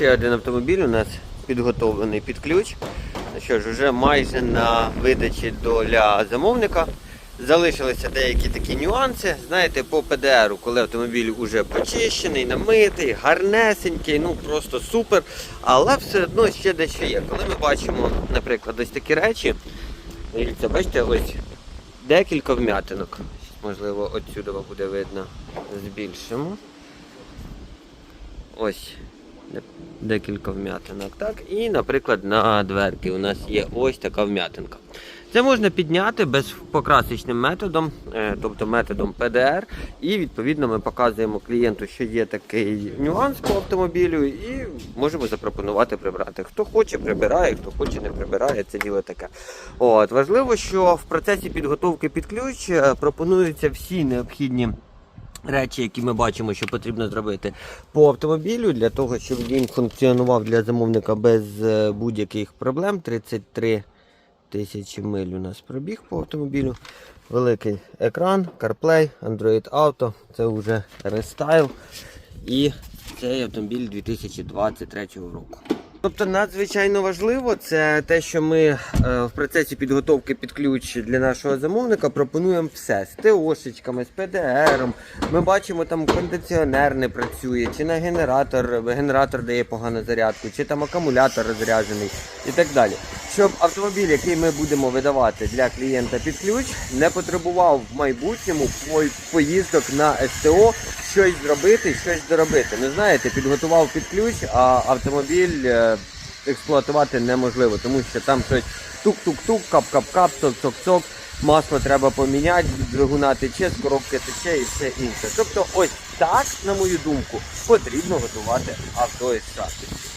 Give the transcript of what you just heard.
Ще один автомобіль у нас підготовлений під ключ. Ну що ж, вже майже на видачі для замовника. Залишилися деякі такі нюанси. Знаєте, по ПДРу, коли автомобіль вже почищений, намитий, гарнесенький, ну просто супер. Але все одно ще дещо є. Коли ми бачимо, наприклад, ось такі речі, дивіться, бачите, ось декілька вм'ятинок. Можливо, отсюди буде видно. Збільшимо. Ось декілька вм'ятинок. Так? І, наприклад, на дверки у нас є ось така вм'ятинка. Це можна підняти безпокрасочним методом, е, тобто методом ПДР. І відповідно ми показуємо клієнту, що є такий нюанс по автомобілю, і можемо запропонувати прибрати. Хто хоче, прибирає, хто хоче, не прибирає. Це діло таке. От важливо, що в процесі підготовки під ключ е, пропонуються всі необхідні речі, які ми бачимо, що потрібно зробити по автомобілю, для того, щоб він функціонував для замовника без е, будь-яких проблем. 33 тисячі миль у нас пробіг по автомобілю. Великий екран, CarPlay, Android Auto, це вже рестайл. І цей автомобіль 2023 року. Тобто надзвичайно важливо це те, що ми е, в процесі підготовки під ключ для нашого замовника пропонуємо все з ТОшечками, з ПДРом. Ми бачимо, там кондиціонер не працює, чи на генератор, генератор дає погану зарядку, чи там акумулятор розряджений і так далі. Щоб автомобіль, який ми будемо видавати для клієнта під ключ, не потребував в майбутньому поїздок на СТО щось зробити, щось доробити. Ну знаєте, підготував під ключ, а автомобіль е, експлуатувати неможливо, тому що там щось тук-тук-тук, кап-кап-кап, цок-цок-цок. Масло треба поміняти, двигуна тече, з коробки тече і все інше. Тобто, ось так, на мою думку, потрібно готувати авто із.